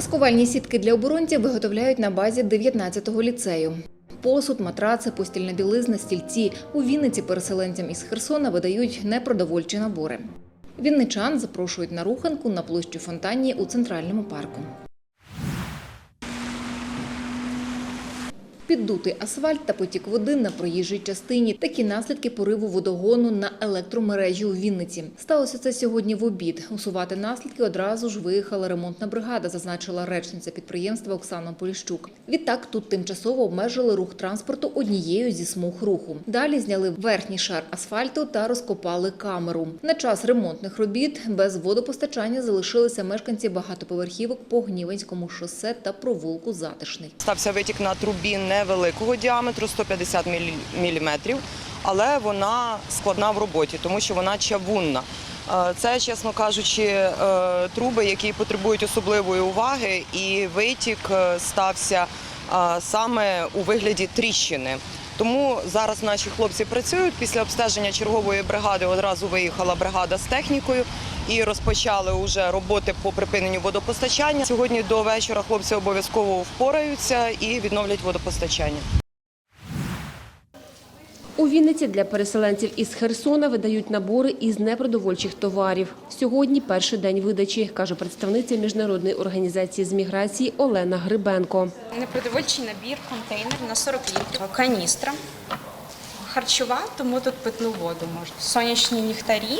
Маскувальні сітки для оборонців виготовляють на базі 19-го ліцею. Посуд, матраци, постільна білизна, стільці у Вінниці переселенцям із Херсона видають непродовольчі набори. Вінничан запрошують на руханку на площу Фонтанні у центральному парку. Піддутий асфальт та потік води на проїжджій частині. Такі наслідки пориву водогону на електромережі у Вінниці. Сталося це сьогодні в обід. Усувати наслідки одразу ж виїхала ремонтна бригада, зазначила речниця підприємства Оксана Поліщук. Відтак тут тимчасово обмежили рух транспорту однією зі смуг руху. Далі зняли верхній шар асфальту та розкопали камеру. На час ремонтних робіт без водопостачання залишилися мешканці багатоповерхівок по Гнівенському шосе та провулку Затишний. Стався витік на трубі невеликого діаметру 150 мм, але вона складна в роботі, тому що вона чавунна. Е, Це, чесно кажучи, е, труби, які потребують особливої уваги, і витік е, стався саме у вигляді тріщини. Тому зараз наші хлопці працюють. Після обстеження чергової бригади одразу виїхала бригада з технікою і розпочали вже роботи по припиненню водопостачання. Сьогодні до вечора хлопці обов'язково впораються і відновлять водопостачання. У Вінниці для переселенців із Херсона видають набори із непродовольчих товарів. Сьогодні перший день видачі, каже представниця міжнародної організації з міграції Олена Грибенко. Непродовольчий набір, контейнер на 40 літрів, каністра. Харчова, тому тут питну воду можна. Сонячні ліхтарі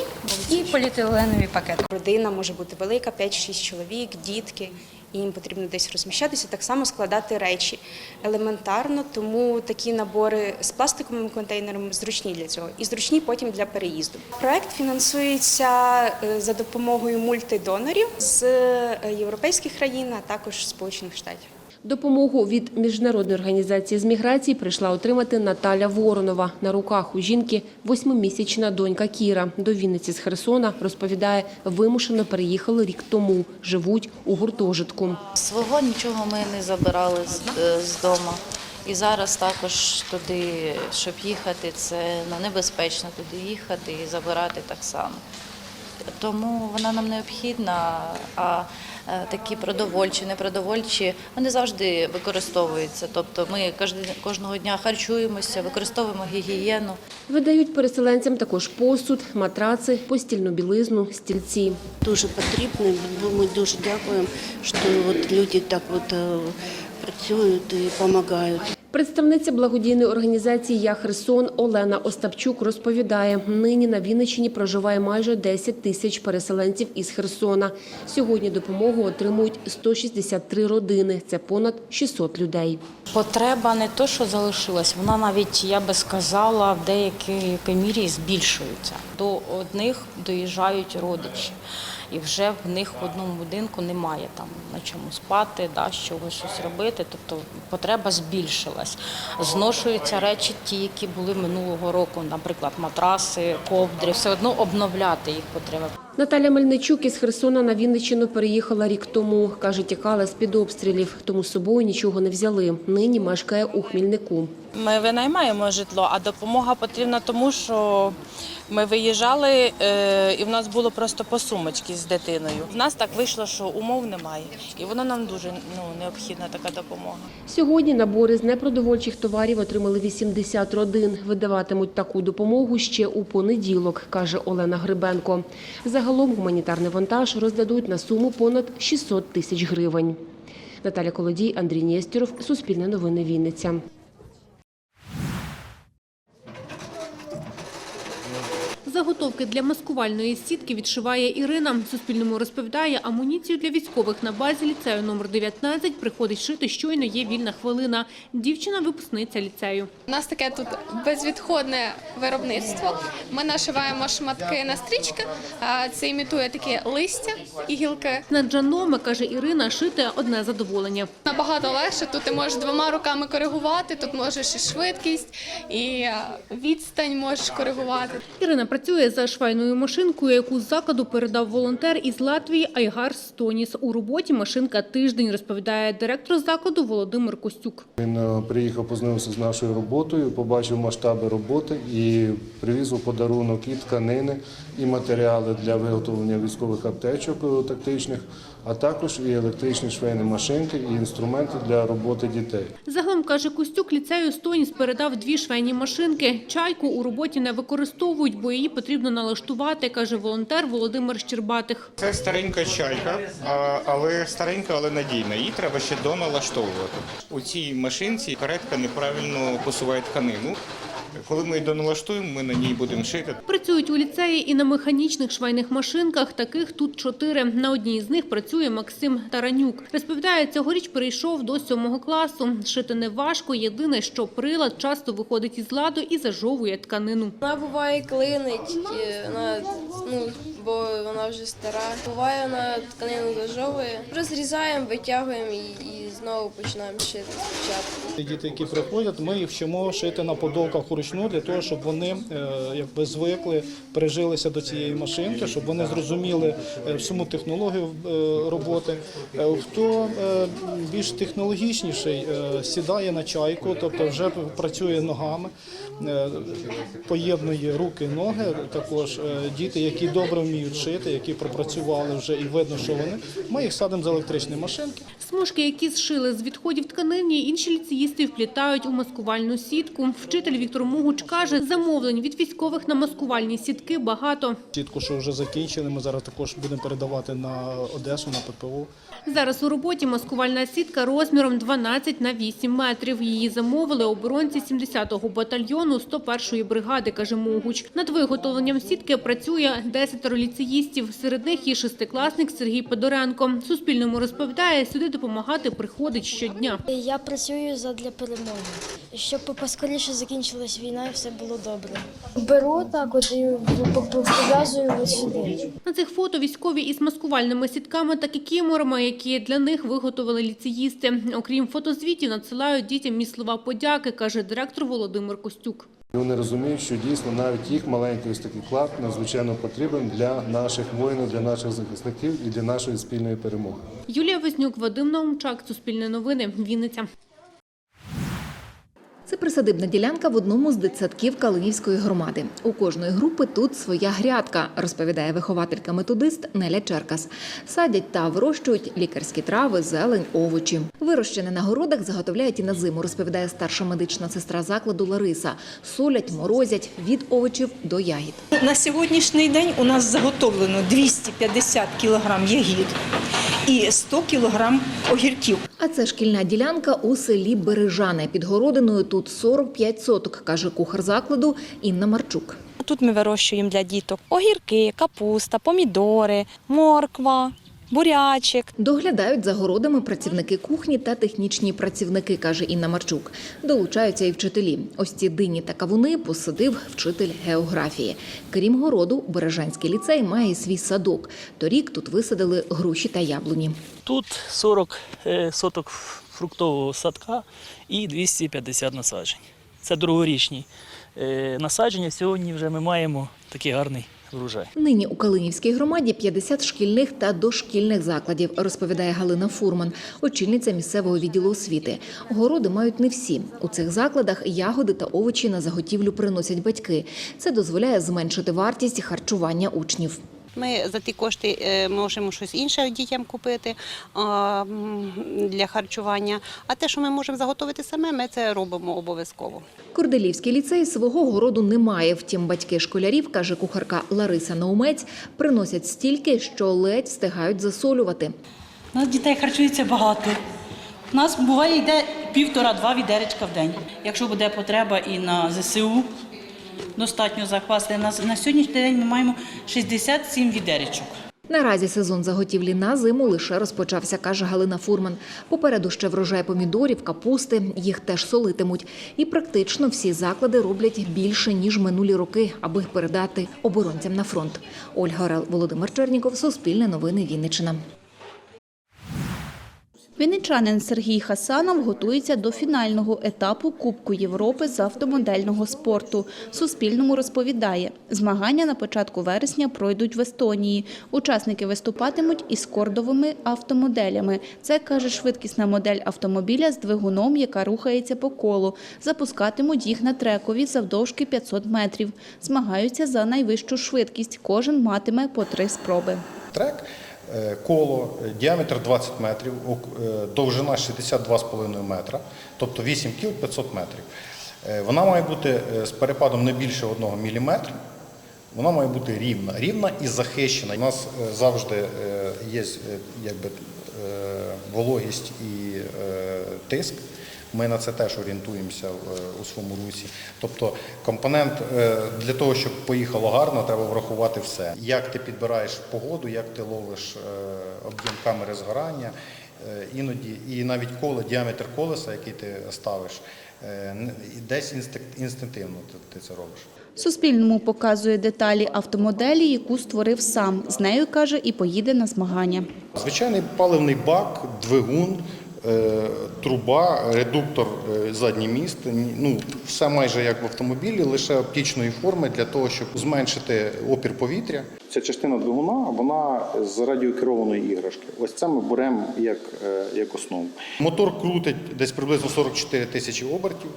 і поліетиленові пакети. Родина може бути велика, 5-6 чоловік, дітки. І їм потрібно десь розміщатися, так само складати речі елементарно, тому такі набори з пластиковими контейнерами зручні для цього і зручні потім для переїзду. Проект фінансується е, за допомогою мультидонорів з е, європейських країн, а також Сполучених Штатів. Допомогу від міжнародної організації з міграції прийшла отримати Наталя Воронова. На руках у жінки восьмимісячна донька Кіра. До Вінниці з Херсона, розповідає, вимушено переїхали рік тому. Живуть у гуртожитку. Свого нічого ми не забирали з, е, дому. І зараз також туди, щоб їхати, це ну, небезпечно туди їхати і забирати так само. Тому вона нам необхідна, а такі продовольчі, непродовольчі, вони завжди використовуються. Тобто ми кожного дня харчуємося, використовуємо гігієну. Видають переселенцям також посуд, матраци, постільну білизну, стільці. дуже потрібно. Ми дуже дякуємо, що от люди так от е, працюють і допомагають. Представниця благодійної організації Я Херсон Олена Остапчук розповідає, нині на Вінниччині проживає майже 10 тисяч переселенців із Херсона. Сьогодні допомогу отримують 163 родини. Це понад 600 людей. Потреба не то, що залишилась, вона навіть, я би сказала, в деякій мірі збільшується. До одних доїжджають родичі, і вже в них в одному будинку немає там на чому спати, да, що щось робити. Тобто потреба збільшилась. Зношуються речі, ті, які були минулого року, наприклад, матраси, ковдри. Все одно обновляти їх потреба. Наталя Мельничук із Херсона на Вінниччину переїхала рік тому. Каже, тікала з-під обстрілів, тому з собою нічого не взяли. Нині мешкає у Хмільнику. Ми винаймаємо житло, а допомога потрібна тому, що ми виїжджали е, і в нас було просто по сумочці з дитиною. В нас так вийшло, що умов немає, і воно нам дуже ну, необхідна така допомога. Сьогодні набори з непродовольчих товарів отримали 80 родин. Видаватимуть таку допомогу ще у понеділок, каже Олена Грибенко. Загалом гуманітарний вантаж роздадуть на суму понад 600 тисяч гривень. Наталя Колодій, Андрій Нєстєров, Суспільне новини Вінниця. Заготовки для маскувальної сітки відшиває Ірина. Суспільному розповідає, амуніцію для військових на базі ліцею номер 19 приходить шити щойно є вільна хвилина. Дівчина – випускниця ліцею. У нас таке тут безвідходне виробництво. Ми нашиваємо шматки на стрічки. Це імітує такі листя і гілки. На джаноме, каже Ірина, шити одне задоволення. Набагато легше. Тут ти можеш двома руками коригувати. Тут можеш і швидкість, і відстань можеш коригувати. Ірина працює за швайною машинкою, яку з закладу передав волонтер із Латвії Айгар Стоніс. У роботі машинка тиждень, розповідає директор закладу Володимир Костюк. Він е, приїхав, познайомився з нашою роботою, побачив масштаби роботи і привіз у подарунок і тканини, і матеріали для виготовлення військових аптечок е, тактичних. а також і електричні швейні машинки, і інструменти для роботи дітей. Загалом, каже Костюк, ліцею Стоніс передав дві швейні машинки. Чайку у роботі не використовують, бо її потрібно налаштувати, каже волонтер Володимир Щербатих. Це старенька чайка, але старенька, але надійна. Її треба ще доналаштовувати. У цій машинці каретка неправильно посуває тканину. Коли ми її доналаштуємо, ми на ній будемо шити. Працюють у ліцеї і на механічних швейних машинках. Таких тут чотири. На одній з них працює Максим Таранюк. Розповідає, цьогоріч перейшов до сьомого класу. Шити не важко. Єдине, що прилад часто виходить із ладу і зажовує тканину. Вона буває клинить, вона, ну, бо вона вже стара. Буває, вона тканину дожовує. Розрізаємо, витягуємо і, і знову починаємо шити спочатку. Діти, які приходять, ми їх вчимо шити на подолках вручну для того, щоб вони е, якби звикли, прижилися до цієї машинки, щоб вони зрозуміли е, всю технологію е, роботи. Хто більш технологічніший, сідає на чайку, тобто вже працює ногами, поєднує руки, ноги. Також діти, які добре вміють шити, які пропрацювали вже і видно, що вони. Ми їх садимо з електричної машинки. Смужки, які зшили з відходів тканини, інші ліцеїсти вплітають у маскувальну сітку. Вчитель Віктор Мугуч каже, замовлень від військових на маскувальні сітки багато. Сітку, що вже закінчили, ми зараз також будемо передавати на Одесу, на ППО. Зараз у роботі маскувальна сітка розміром 12 на 8 метрів. Її замовили оборонці 70-го батальйону 101-ї бригади, каже Могуч. Над виготовленням сітки працює 10 ліцеїстів. Серед них і шестикласник Сергій Подоренко. Суспільному розповідає, сюди допомагати приходить щодня. Я працюю задля перемоги, щоб поскоріше закінчилась війна і все було добре. Беру так от і пов'язую сюди. На цих фото військові із маскувальними сітками та кікіморами, які для них виготовили ліцеїсти. Окрім фотозвітів, надсилають дітям і слова подяки, каже директор Володимир Костюк. І Вони розуміють, що дійсно навіть їх маленький ось такий вклад надзвичайно потрібен для наших воїнів, для наших захисників і для нашої спільної перемоги. Юлія Вознюк, Вадим Наумчак, Суспільне новини, Вінниця. Це присадибна ділянка в одному з дитсадків Калинівської громади. У кожної групи тут своя грядка, розповідає вихователька-методист Неля Черкас. Садять та вирощують лікарські трави, зелень, овочі. Вирощене на городах заготовляють і на зиму, розповідає старша медична сестра закладу Лариса. Солять, морозять від овочів до ягід. На сьогоднішній день у нас заготовлено 250 кг ягід і 100 кілограм огірків. А це шкільна ділянка у селі Бережане. Під городиною тут 45 соток, каже кухар закладу Інна Марчук. Тут ми вирощуємо для діток огірки, капуста, помідори, морква, бурячик. Доглядають за городами працівники кухні та технічні працівники, каже Інна Марчук. Долучаються і вчителі. Ось ці дині та кавуни посадив вчитель географії. Крім городу, Бережанський ліцей має свій садок. Торік тут висадили груші та яблуні. Тут 40 е, соток фруктового садка і 250 насаджень. Це другорічні е, насадження. Сьогодні вже ми маємо такий гарний врожай. Нині у Калинівській громаді 50 шкільних та дошкільних закладів, розповідає Галина Фурман, очільниця місцевого відділу освіти. Городи мають не всі. У цих закладах ягоди та овочі на заготівлю приносять батьки. Це дозволяє зменшити вартість харчування учнів. Ми за ті кошти е, можемо щось інше дітям купити для харчування. А те, що ми можемо заготовити саме, ми це робимо обов'язково. Корделівський ліцей свого городу не має. Втім, батьки школярів, каже кухарка Лариса Наумець, приносять стільки, що ледь встигають засолювати. У нас дітей харчується багато. У нас буває йде півтора-два відеречка в день. Якщо буде потреба і на ЗСУ, достатньо захвасти. На, на сьогоднішній день ми маємо 67 відеречок. Наразі сезон заготівлі на зиму лише розпочався, каже Галина Фурман. Попереду ще врожай помідорів, капусти, їх теж солитимуть. І практично всі заклади роблять більше, ніж минулі роки, аби передати оборонцям на фронт. Ольга Орел, Володимир Черніков, Суспільне новини Вінниччина. Вінничанин Сергій Хасанов готується до фінального етапу Кубку Європи з автомодельного спорту. Суспільному розповідає, змагання на початку вересня пройдуть в Естонії. Учасники виступатимуть із кордовими автомоделями. Це, каже, швидкісна модель автомобіля з двигуном, яка рухається по колу. Запускатимуть їх на трекові завдовжки 500 метрів. Змагаються за найвищу швидкість. Кожен матиме по три спроби. Трек Коло, е, діаметр 20 метрів, е, довжина 62,5 метра, тобто 8 кіл 500 метрів. Е, Вона має бути з перепадом не більше 1 мм. Вона має бути рівна, рівна і захищена. У нас завжди є якби, вологість і тиск. Ми на це теж орієнтуємося е, у своєму русі. Тобто компонент е, для того, щоб поїхало гарно, треба врахувати все. Як ти підбираєш погоду, як ти ловиш е, об'єм камери згорання, іноді і навіть коло, діаметр колеса, який ти ставиш, десь інстинк- інстинктивно ти, це робиш. Суспільному показує деталі автомоделі, яку створив сам. З нею, каже, і поїде на змагання. Звичайний паливний бак, двигун, труба, редуктор, е, задній міст. Ну, все майже як в автомобілі, лише оптичної форми для того, щоб зменшити опір повітря. Ця частина двигуна вона з радіокерованої іграшки. Ось це ми беремо як, е, як основу. Мотор крутить десь приблизно 44 тисячі обертів.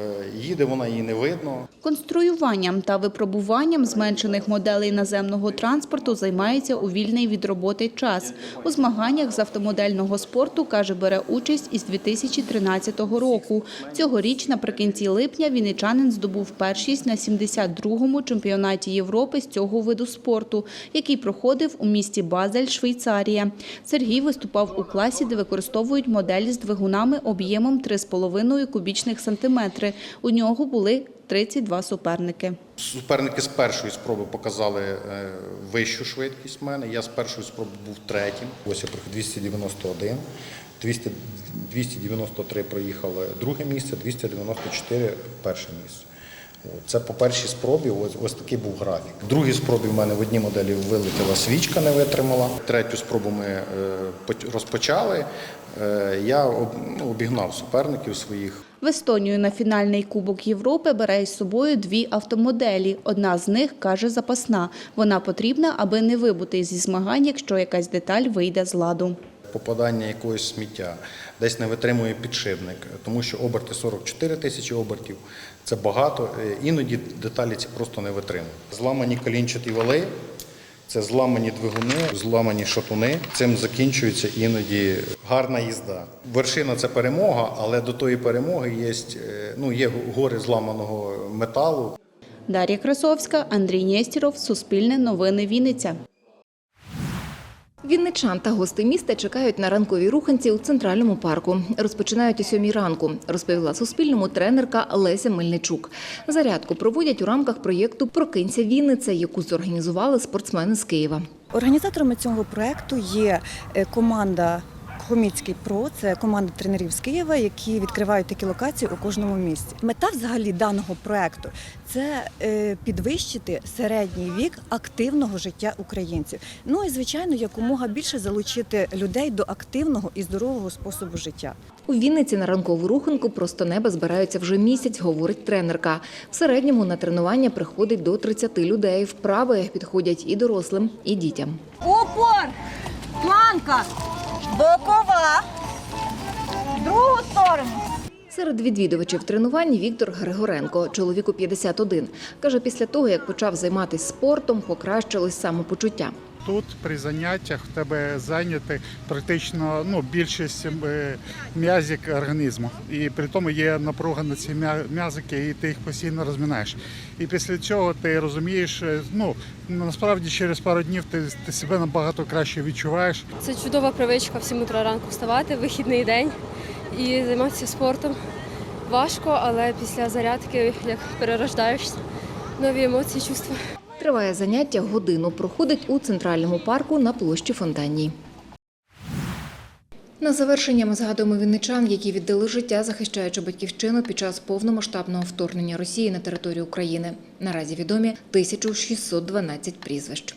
Е, Їде вона її не видно. Конструюванням та випробуванням зменшених моделей наземного транспорту займається у вільний від роботи час. У змаганнях з автомодельного спорту, каже, бере участь із 2013 року. Цьогоріч, наприкінці липня, вінничанин здобув першість на 72-му чемпіонаті Європи з цього виду спорту, який проходив у місті Базель, Швейцарія. Сергій виступав у класі, де використовують моделі з двигунами об'ємом 3,5 кубічних сантиметри. У нього були 32 суперники. Суперники з першої спроби показали е, вищу швидкість мене. Я з першої спроби був третім. Ось я проїхав 291, 200, 293 проїхали друге місце, 294 перше місце. Це по першій спробі, ось, ось такий був графік. В другій спробі в мене в одній моделі вилетіла свічка, не витримала. Третю спробу ми е, розпочали. Е, Я ну, обігнав суперників своїх. В Естонію на фінальний Кубок Європи бере із собою дві автомоделі. Одна з них, каже, запасна. Вона потрібна, аби не вибути зі змагань, якщо якась деталь вийде з ладу. попадання якогось сміття, десь не витримує підшипник, тому що оберти 44 тисячі обертів це багато. Іноді деталі ці просто не витримують. Зламані колінчаті вали, це зламані двигуни, зламані шатуни. Цим закінчується іноді гарна їзда. Вершина це перемога, але до тої перемоги є, е, ну, є гори зламаного металу. Дар'я Красовська, Андрій Нєстіров, Суспільне новини Вінниця. Вінничан та гости міста чекають на ранкові руханці у центральному парку. Розпочинають о сьомій ранку, розповіла Суспільному тренерка Леся Мельничук. Зарядку проводять у рамках проєкту Прокинься Вінниця, яку зорганізували спортсмени з Києва. Організаторами цього проекту є е, команда Хоміцький ПРО, це команда тренерів з Києва, які відкривають такі локації у кожному місті. Мета взагалі даного проекту це е, підвищити середній вік активного життя українців. Ну і звичайно, якомога більше залучити людей до активного і здорового способу життя. У Вінниці на ранкову руханку просто неба збираються вже місяць, говорить тренерка. В середньому на тренування приходить до 30 людей. Вправи підходять і дорослим, і дітям. Упор! Планка! Бокова! Другу сторону! Серед відвідувачів тренувань Віктор Григоренко, чоловіку 51. Каже, після того, як почав займатися спортом, покращилось самопочуття. Тут при заняттях в тебе зайняти практично ну, більшість е, м'язик організму. І при тому є напруга на ці м'язики, і ти їх постійно розминаєш. І після цього ти розумієш, е, ну насправді через пару днів ти, ти себе набагато краще відчуваєш. Це чудова привичка в 7 утра ранку вставати, вихідний день і займатися спортом. Важко, але після зарядки як перерождаєшся, нові емоції, чувства. Триває заняття годину. Проходить у центральному парку на площі Фонтанній. На завершення ми згадуємо вінничан, які віддали життя, захищаючи батьківщину під час повномасштабного вторгнення Росії на територію України. Наразі відомі 1612 прізвищ.